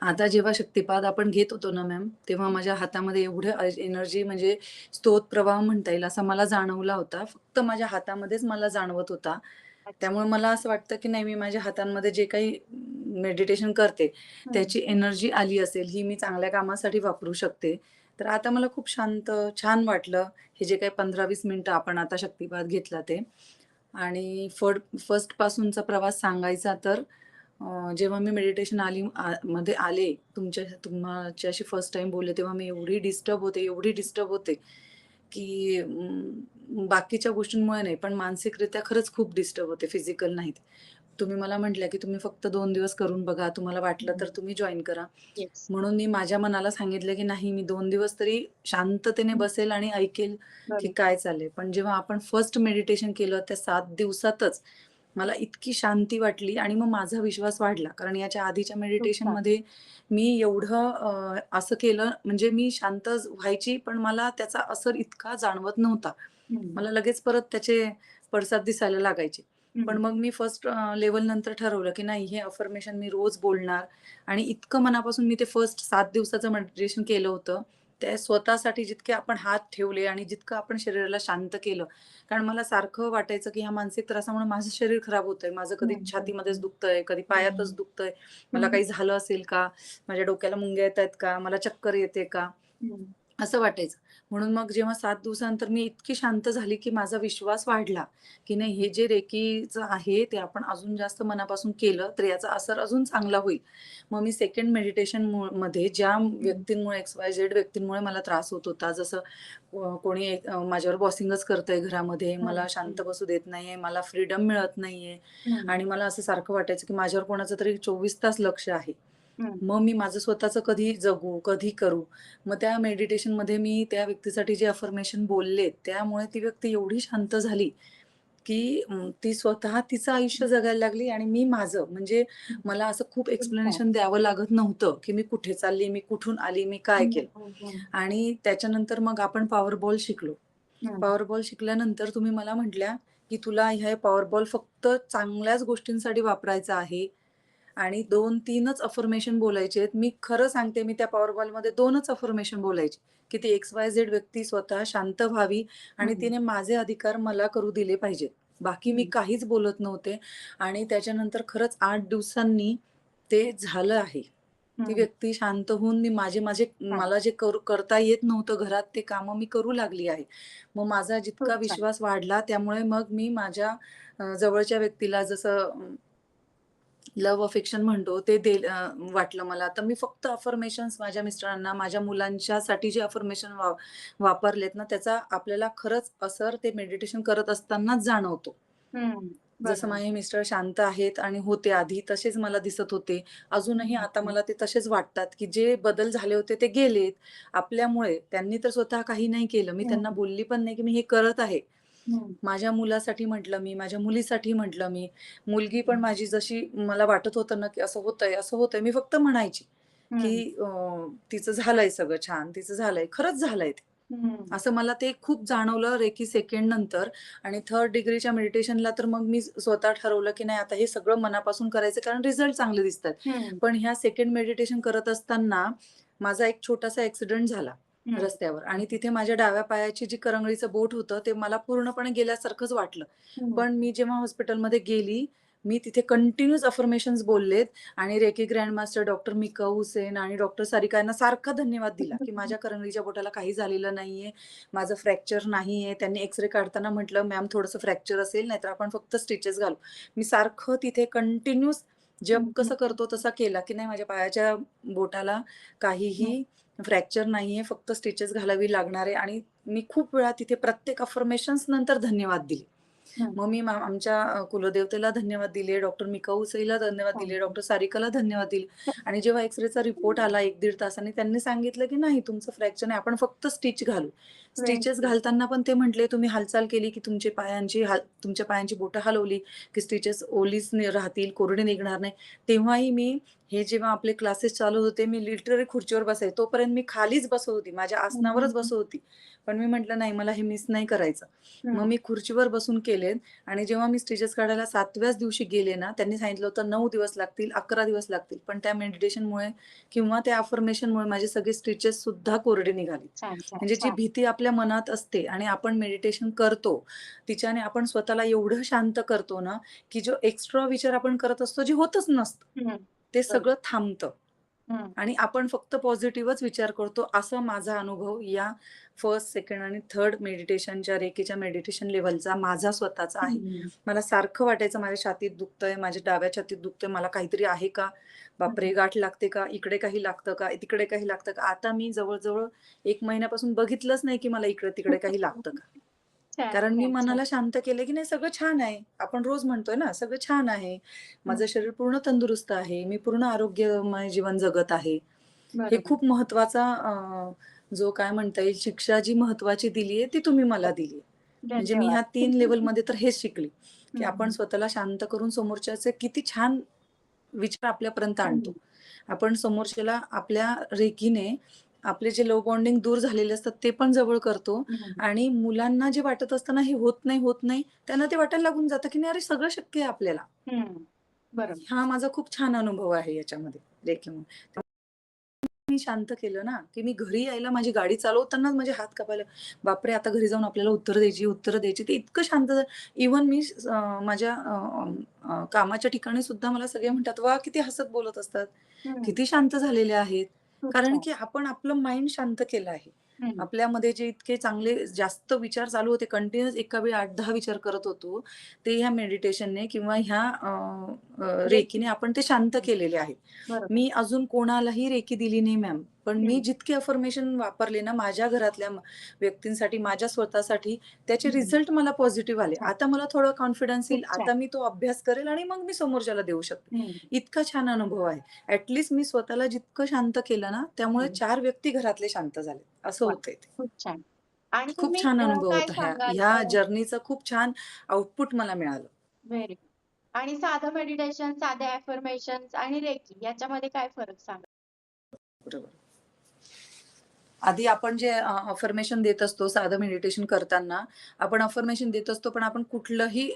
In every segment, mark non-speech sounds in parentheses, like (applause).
आता जेव्हा शक्तिपात आपण घेत होतो ना मॅम, तेव्हा माझ्या हातामध्ये एवढं एनर्जी म्हणजे स्तोत्रप्रवाह म्हणता येईल असा मला जाणवला होता. फक्त माझ्या हातामध्येच मला जाणवत होता. त्यामुळे मला असं वाटतं, की नाही मी माझ्या हातांमध्ये जे काही मेडिटेशन करते. त्याची एनर्जी आली असेल, ही मी चांगल्या कामासाठी वापरू शकते. तर आता मला खूप शांत, छान वाटलं. हे जे काही 15-20 मिनिटं आपण आता शक्तिपात घेतला ते. आणि फड फर्स्टपासूनचा प्रवास सांगायचा तर जेव्हा मी मेडिटेशन आली मध्ये आले, तुमच्या तुमच्याशी फर्स्ट टाईम बोलले, तेव्हा मी एवढी डिस्टर्ब होते, एवढी डिस्टर्ब होते, की बाकीच्या गोष्टींमुळे नाही, पण मानसिकरित्या खरंच खूप डिस्टर्ब होते, फिजिकल नाहीत. तुम्ही मला म्हटल्या, की "तुम्ही फक्त 2 दिवस करून बघा. तुम्हाला वाटलं तर. तुम्ही जॉइन करा." येस. म्हणून मी माझ्या मनाला सांगितलं, की नाही मी 2 दिवस तरी शांततेने. बसेल आणि ऐकेल, की. काय चाललंय. पण जेव्हा आपण फर्स्ट मेडिटेशन केलं, त्या 7 दिवसातच मला इतकी शांती वाटली आणि मग माझा विश्वास वाढला. कारण याच्या आधीच्या खूप छान. मेडिटेशनमध्ये मी एवढं असं केलं म्हणजे मी शांत व्हायची, पण मला त्याचा असर इतका जाणवत नव्हता. मला लगेच परत त्याचे पडसाद दिसायला लागायचे. पण. मग मी फर्स्ट अ, लेव्हल नंतर ठरवलं, की नाही हे अफर्मेशन मी रोज बोलणार आणि इतकं मनापासून मी ते फर्स्ट 7 दिवसाचं मेडिटेशन केलं होतं. ते स्वतःसाठी जितके आपण हात ठेवले आणि जितकं आपण शरीराला शांत केलं. कारण मला सारखं वाटायचं, की ह्या मानसिक त्रासामुळे माझं शरीर खराब होतंय. माझं कधी छातीमध्येच. दुखतंय, कधी पायातच. दुखतंय. मला. काही झालं असेल का? माझ्या डोक्याला मुंग्या येतायत का? मला चक्कर येते का? असं वाटायचं. म्हणून मग जेव्हा 7 दिवसानंतर मी इतकी शांत झाली, की माझा विश्वास वाढला, की नाही हे जे रेकीचं आहे, ते आपण अजून जास्त मनापासून केलं, तर याचा असर अजून चांगला होईल. मग मी सेकंड मेडिटेशनमध्ये ज्या. व्यक्तींमुळे एक्स-वाय-झेड व्यक्तींमुळे मला त्रास होत होता, जसं कोणी माझ्यावर बॉसिंगच करतंय घरामध्ये, हं, मला हं. शांत बसू देत नाहीये, मला फ्रीडम मिळत नाहीये. आणि मला असं सारखं वाटायचं, की माझ्यावर कोणाचं तरी 24 तास लक्ष आहे. हं. मग मी माझं स्वतःचं कधी जगू, कधी करू? मग त्या मेडिटेशनमध्ये मी त्या व्यक्तीसाठी जे अफर्मेशन बोलले, त्यामुळे ती व्यक्ती एवढी शांत झाली, की अं, ती स्वतः तिचं आयुष्य जगायला लागली आणि मी माझं. म्हणजे. मला असं खूप. एक्सप्लेनेशन द्यावं लागत नव्हतं, की मी कुठे चालली, मी कुठून आली, मी काय केलं? आणि त्याच्यानंतर मग आपण पॉवर बॉल शिकलो. हं. पॉवर बॉल शिकल्यानंतर तुम्ही मला म्हटल्या, की "तुला हे पॉवर बॉल फक्त चांगल्याच गोष्टींसाठी वापरायचा आहे आणि 2-3च अफर्मेशन बोलायचे आहेत." मी खरं सांगते, मी त्या पॉवर बॉलमध्ये 2च अफर्मेशन बोलायची, की ती एक्स-वाय-झेड व्यक्ती स्वतः शांत व्हावी आणि. तिने माझे अधिकार मला करू दिले पाहिजेत. बाकी मी. काहीच बोलत नव्हते आणि त्याच्यानंतर खरंच 8 दिवसांनी ते झालं आहे. ती. व्यक्ती शांत होऊन मी माझे माझे. मला जे करू करता येत नव्हतं घरात, ते कामं मी करू लागली आहे. मग माझा जितका. विश्वास वाढला, त्यामुळे मग मी माझ्या जवळच्या व्यक्तीला जसं लव्ह अफेक्शन म्हणतो ते दे वाटलं मला. तर मी फक्त अफर्मेशन्स माझ्या मिस्टरांना, माझ्या मुलांच्यासाठी जे अफर्मेशन वा वापरलेत ना, त्याचा आपल्याला खरंच असर ते मेडिटेशन करत असतानाच जाणवतो. जसं. माझे मिस्टर शांत आहेत आणि होते आधी, तसेच मला दिसत होते. अजूनही आता. मला ते तसेच वाटतात, की जे बदल झाले होते ते गेलेत आपल्यामुळे. त्यांनी तर स्वतः काही नाही केलं. मी त्यांना हं. बोलली पण नाही, की मी हे करत आहे. माझ्या मुलासाठी म्हटलं मी, माझ्या मुलीसाठी म्हटलं मी. मुलगी पण. माझी जशी मला वाटत होतं ना, की असं होतंय, असं होतंय. मी फक्त म्हणायची, की "तिचं झालंय सगळं छान, तिचं झालंय." खरंच झालंय ते. हं. असं मला ते खूप जाणवलं रेकी सेकंड नंतर आणि थर्ड डिग्रीच्या मेडिटेशनला तर मग मी स्वतः ठरवलं, की नाही आता हे सगळं मनापासून करायचं कारण रिझल्ट चांगले दिसतायत. हं. पण ह्या सेकंड मेडिटेशन करत असताना माझा एक छोटासा ॲक्सिडेंट झाला. रस्त्यावर आणि. तिथे माझ्या डाव्या पायाची जी करंगळीचं बोट होतं, ते मला पूर्णपणे गेल्यासारखंच वाटलं. पण मी जेव्हा हॉस्पिटलमध्ये गेली, मी तिथे कंटिन्यूअस अफर्मेशन्स बोललेत आणि reiki grandmaster doctor Mika Hussain आणि डॉक्टर सारिका यांना सारखा धन्यवाद दिला, की माझ्या (laughs) करंगळीच्या बोटाला काही झालेलं नाहीये, माझं फ्रॅक्चर नाहीये. त्यांनी एक्स-रे काढताना म्हटलं, "मॅम थोडंसं फ्रॅक्चर असेल, नाहीतर आपण फक्त स्टिचेस घालू." मी सारखं तिथे हं, हं, कसं. करतो तसा केला, की नाही माझ्या पायाच्या बोटाला. काहीही फ्रॅक्चर नाहीये, फक्त स्टिचेस घालावी लागणार आहे आणि मी खूप वेळा तिथे प्रत्येक अफर्मेशन्स नंतर धन्यवाद दिले. मग मी आमच्या कुलदेवतेला धन्यवाद दिले, डॉक्टर मिका हुसैला धन्यवाद दिले. डॉक्टर सारिकाला धन्यवाद दिले आणि जेव्हा एक्स-रेचा रिपोर्ट. आला 1-1.5 तासांनी त्यांनी सांगितलं, की "नाही तुमचं फ्रॅक्चर नाही, आपण फक्त स्टिच घालू." स्टिचेस. घालताना पण ते म्हटले, "तुम्ही हालचाल केली, की तुमची पायांची हाल तुमच्या पायांची बोटं हलवली, की स्टिचेस ओलीच राहतील, कोरडी निघणार नाही." तेव्हाही मी हे जेव्हा आपले क्लासेस चालू होते मी लिटरली खुर्चीवर बसायचे. तोपर्यंत मी खालीच बसत होती. माझ्या आसनावरच. बसत होती. पण मी म्हटलं नाही मला हे मिस नाही करायचं. मग. मी खुर्चीवर बसून केलेत आणि जेव्हा मी स्टिचेस काढायला सातव्याच दिवशी गेले ना त्यांनी सांगितलं होतं नऊ दिवस लागतील अकरा दिवस लागतील. पण त्या मेडिटेशनमुळे किंवा त्या अफर्मेशनमुळे माझे सगळे स्टिचेस सुद्धा कोरडे निघाले. म्हणजे जी भीती आपल्या मनात असते आणि आपण मेडिटेशन करतो तिच्याने आपण स्वतःला एवढं शांत करतो ना की जो एक्स्ट्रा विचार आपण करत असतो जे होतच नसतं. ते सगळं थांबतं. आणि आपण फक्त पॉझिटिव्हच विचार करतो असा माझा अनुभव या फर्स्ट सेकंड आणि थर्ड मेडिटेशनच्या रेकीच्या मेडिटेशन लेवलचा माझा स्वतःचा आहे. मला सारखं वाटायचं माझ्या छातीत दुखतंय माझ्या डाव्या छातीत दुखतंय मला काहीतरी आहे का? बापरे. गाठ लागते का? इकडे काही लागतं का? तिकडे काही लागतं का? आता मी जवळजवळ एक महिन्यापासून बघितलंच नाही की मला इकडे तिकडे (laughs) काही लागतं का? छान कारण मी छान छान. मनाला शांत केलं की नाही सगळं छान आहे. आपण रोज म्हणतोय ना सगळं छान आहे. माझं शरीर पूर्ण तंदुरुस्त आहे. मी पूर्ण आरोग्यमय जीवन जगत आहे. हे बरोबर. खूप महत्त्वाचा अं, जो काय म्हणता येईल शिक्षा जी महत्वाची दिली आहे ती तुम्ही मला दिली म्हणजे मी ह्या धन्यवाद. तीन लेवलमध्ये तर हेच शिकली (laughs) की आपण. स्वतःला शांत करून समोरच्याचे किती छान विचार आपल्यापर्यंत आणतो. आपण समोरच्याला आपल्या रेकीने आपले जे लो बॉन्डिंग दूर झालेले असतात ते पण जवळ करतो. आणि मुलांना जे वाटत असतं ना हे होत नाही होत नाही त्यांना ते वाटायला लागून जातं की नाही अरे सगळं शक्य आहे आपल्याला. बरोबर. हा माझा खूप छान अनुभव आहे याच्यामध्ये रेकीमुळे मी शांत केलं ना की मी घरी यायला माझी गाडी चालवतानाच माझे हात कापायला बापरे आता घरी जाऊन आपल्याला उत्तर द्यायची उत्तर द्यायची ते इतकं शांत इवन मी माझ्या कामाच्या ठिकाणी सुद्धा मला सगळे म्हणतात वा किती हसत बोलत असतात. किती शांत झालेले आहेत. कारण छान. की आपण आपलं माइंड शांत केलं आहे. आपल्यामध्ये जे इतके चांगले जास्त विचार चालू होते कंटिन्युअस एका वेळी आठ दहा विचार करत होतो ते ह्या मेडिटेशनने किंवा ह्या रेकीने आपण ते शांत केलेले आहेत. बरोबर. मी अजून कोणालाही रेकी दिली नाही मॅम. पण मी. जितके अफर्मेशन वापरले ना माझ्या घरातल्या व्यक्तींसाठी माझ्या स्वतःसाठी त्याचे. रिझल्ट मला पॉझिटिव्ह आले. आता मला थोडं कॉन्फिडन्स येईल. आता मी तो अभ्यास करेल आणि मग मी समोरच्याला देऊ शकते. इतका छान अनुभव आहे ऍटलिस्ट मी स्वतःला जितकं शांत केलं ना त्यामुळे. चार व्यक्ती घरातले शांत झाले असं. होतंय ते खूप छान आणि खूप छान अनुभव होता ह्या जर्नीचं खूप छान आउटपुट मला मिळालं व्हेरी आणि साधं मेडिटेशन साधे अफर्मेशन आणि रेकी याच्यामध्ये काय फरक सांगा बरोबर आधी आपण जे अफर्मेशन देत असतो साधं मेडिटेशन करताना आपण अफर्मेशन देत असतो पण आपण कुठलंही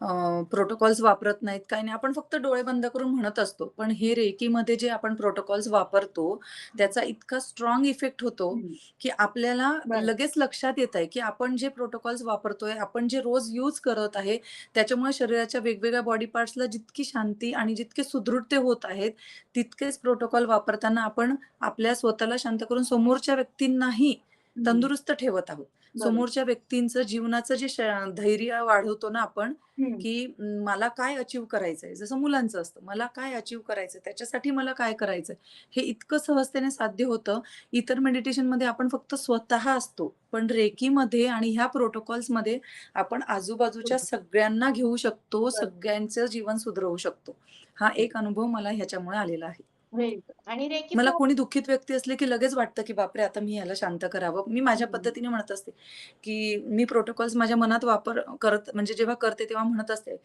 प्रोटोकॉल्स वापरत नाहीत काही नाही आपण फक्त डोळे बंद करून म्हणत असतो पण हे रेकीमध्ये जे आपण प्रोटोकॉल्स वापरतो त्याचा इतका स्ट्रॉंग इफेक्ट होतो. की आपल्याला. लगेच लक्षात येत आहे की आपण जे प्रोटोकॉल्स वापरतोय आपण जे रोज यूज करत आहे त्याच्यामुळे शरीराच्या वेगवेगळ्या बॉडी पार्ट्सला जितकी शांती आणि जितके सुदृढ ते होत आहेत तितकेच प्रोटोकॉल वापरताना आपण आपल्या स्वतःला शांत करून समोरच्या व्यक्तींनाही. तंदुरुस्त ठेवत आहोत. समोरच्या व्यक्तींचं जीवनाचं जे धैर्य वाढवतो ना आपण. की "म, मला काय अचीव करायचंय? जसं मुलांचं असतं मला काय अचीव करायचंय? त्याच्यासाठी मला काय करायचंय? हे इतकं सहजतेने साध्य होतं. इतर मेडिटेशनमध्ये आपण फक्त स्वतः असतो पण रेकीमध्ये आणि ह्या प्रोटोकॉल्समध्ये आपण आजूबाजूच्या सगळ्यांना घेऊ शकतो सगळ्यांचं जीवन सुधरवू शकतो. हा एक अनुभव मला ह्याच्यामुळे आलेला आहे. आणि रेकी मला कोणी दुःखित व्यक्ती असले की लगेच वाटतं की बापरे आता मी ह्याला शांत करावं मी माझ्या. पद्धतीने म्हणत असते की मी प्रोटोकॉल्स माझ्या मनात वापर करत म्हणजे जेव्हा करते तेव्हा म्हणत असते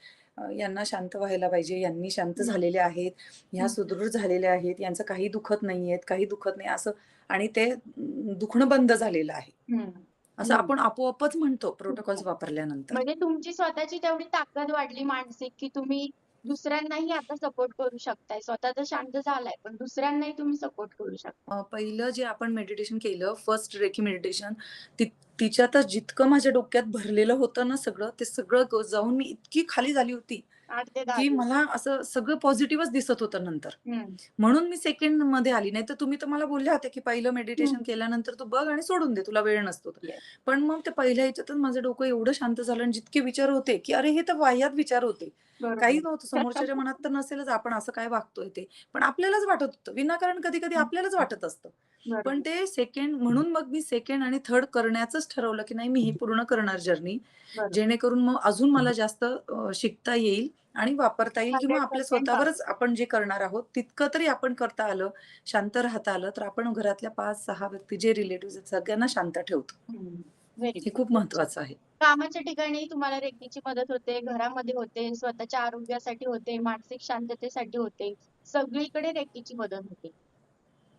यांना शांत व्हायला पाहिजे यांनी शांत. झालेले आहेत ह्या. सुदृढ झालेल्या आहेत यांचं काही दुखत नाहीयेत काही दुखत नाही असं आणि ते दुखणं बंद झालेलं आहे. असं. आपण आपोआपच म्हणतो प्रोटोकॉल्स वापरल्यानंतर म्हणजे तुमची स्वतःची तेवढी ताकद वाढली मानसिक की तुम्ही दुसऱ्यांनाही आता सपोर्ट करू शकताय. स्वतः तर शांत झालाय पण दुसऱ्यांनाही तुम्ही सपोर्ट करू शकता. पहिलं जे आपण मेडिटेशन केलं फर्स्ट रेकी मेडिटेशन तिच्यात जितकं माझ्या डोक्यात भरलेलं होतं ना सगळं ते सगळं जाऊन मी इतकी खाली झाली होती. की. मला असं सगळं पॉझिटिव्हच दिसत होतं नंतर. म्हणून मी सेकंडमध्ये आली नाही तर तुम्ही तर मला बोलल्या होत्या की पहिलं मेडिटेशन. केल्यानंतर तू बघ आणि सोडून दे तुला वेळ नसतो. पण मग ते पहिल्या ह्याच्यातच माझं डोकं एवढं शांत झालं आणि जितके विचार होते की अरे हे तर वाह्यात विचार होते. काही नव्हतं समोरच्याच्या (laughs) मनात तर नसेलच आपण असं काय वागतोय ते पण आपल्यालाच वाटत होतं विनाकारण कधी कधी आपल्यालाच वाटत असतं. पण ते सेकंड म्हणून मग मी सेकंड आणि थर्ड करण्याचंच ठरवलं की नाही मी ही पूर्ण करणार जर्नी. जेणेकरून मग अजून मला जास्त शिकता येईल आणि वापरता येईल किंवा 100% आपल्या स्वतःवरच आपण जे करणार आहोत तितकं तरी आपण करता आलं शांत राहता आलं तर आपण घरातल्या पाच सहा व्यक्ती जे रिलेटिव्ह सगळ्यांना शांत ठेवतो हे खूप महत्वाचं आहे. कामाच्या ठिकाणी तुम्हाला रेकीची मदत होते, घरामध्ये होते, स्वतःच्या आरोग्यासाठी होते, मानसिक शांततेसाठी होते. सगळीकडे रेकीची मदत होते.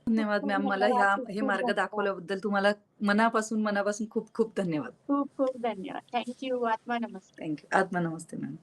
धन्यवाद मॅम. मला. ह्या हे मार्ग. दाखवल्याबद्दल तुम्हाला मनापासून, मनापासून खूप खूप धन्यवाद. खूप खूप धन्यवाद. Thank you. आत्मा नमस्ते. Thank you. आत्मा नमस्ते मॅम.